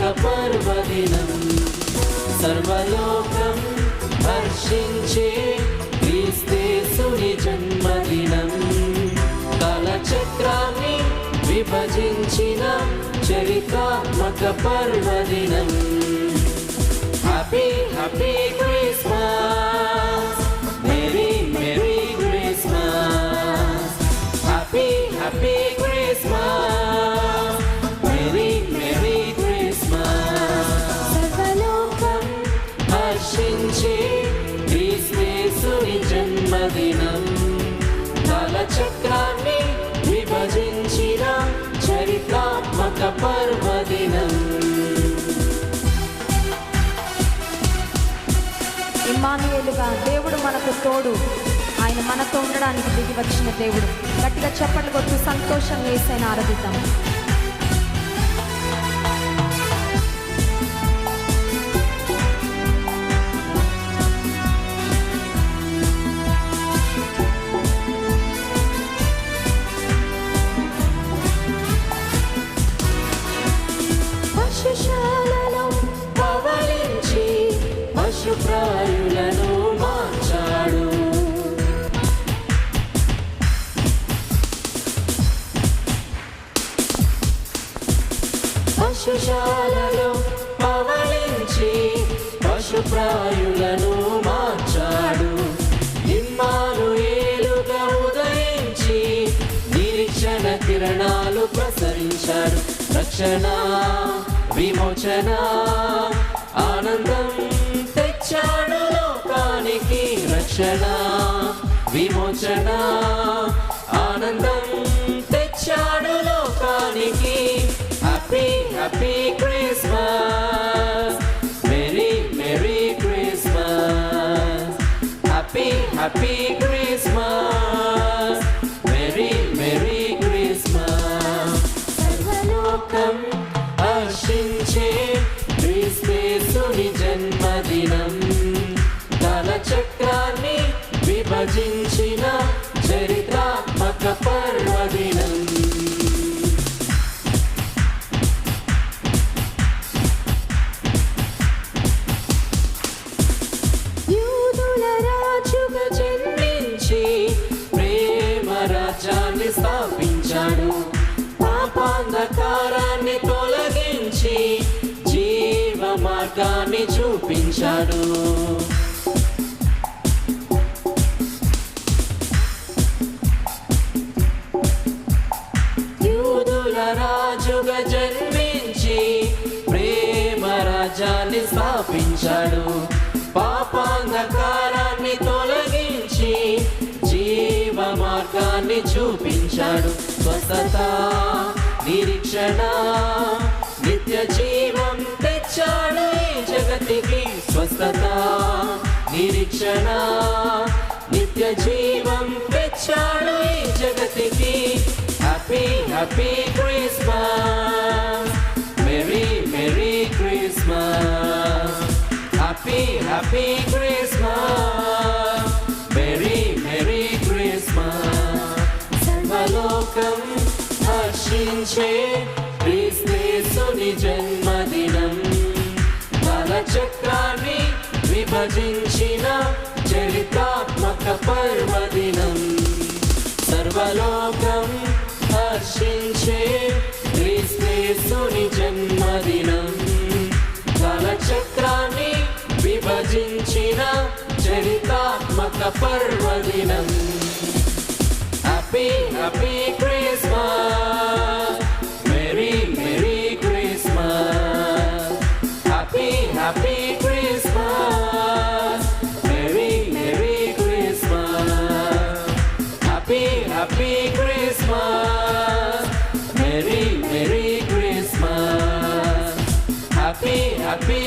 పర్వదినం. సర్వలోకం హర్షించే క్రీస్తేసుని జన్మదినం. కాలచక్రాన్ని విభజించిన చరిత్రాత్మక పర్వదినం. హ్యాపీ హ్యాపీ జన్మదినం కాలచక్రాన్ని విభజించిన చరిత్రాత్మక పర్వదినం. దేవుడు మనకు తోడు. ఆయన మనతో ఉండడానికి దిగి వచ్చిన దేవుడు. గట్టిగా చప్పట్లు కొట్టు సంతోషం వేసైన ఆరాధిద్దాం. పశుప్రాయులను మార్చాడు. పశుశాలలో పవలించి పశుప్రాయులను మార్చాడు. ఇమ్మాను ఏలుగా ఉదయించి నిరీక్షణ కిరణాలు ప్రసరించాడు. రక్షణ విమోచన ఆనందం. రక్షణ విమోచన ఆనందం తెచ్చాడు లోకానికి. Happy happy Christmas merry merry Christmas happy happy Christmas merry merry Christmas సర్వలోకం విభజించిన చరిత్రాత్మక పర్వదినం. యూదుల రాజుగా జన్మించి ప్రేమ రాజ్యాన్ని స్థాపించాడు. పాపాంధకారాన్ని తొలగించి జీవ మార్గాన్ని చూపించాడు. స్థాపించాడు పాపాంధకారాన్ని తొలగించి జీవ మార్గాన్ని చూపించాడు. స్వస్థత నిరీక్షణ నిత్య జీవం తెచ్చాడు ఈ జగతికి స్వస్థత నిరీక్షణ నిత్య జీవం తెచ్చాడు ఈ జగతికి happy happy Christmas. Happy happy Christmas merry merry Christmas సర్వలోకం హర్షించే క్రీస్తేసుని జన్మదినం కాలచక్రాన్ని విభజించిన చరితాత్మక పర్వదినం సర్వలోకం హర్షించే చరితాత్మక పర్వదినం happy happy Christmas merry merry Christmas happy happy Christmas merry merry Christmas happy happy Christmas merry merry Christmas happy happy